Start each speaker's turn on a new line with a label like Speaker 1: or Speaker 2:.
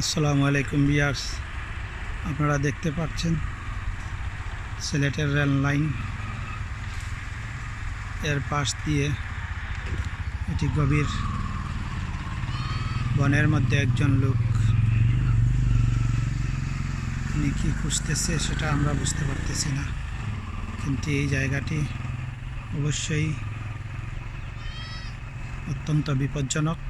Speaker 1: আসসালামু আলাইকুম বিয়ার্স আপনারা দেখতে পাচ্ছেন সিলেটের রেল লাইন। এর পাশ দিয়ে এটি গভীর বনের মধ্যে একজন লোক উনি কী খুঁজতেছে সেটা আমরা বুঝতে পারতেছি না। কিন্তু এই জায়গাটি অবশ্যই অত্যন্ত বিপজ্জনক।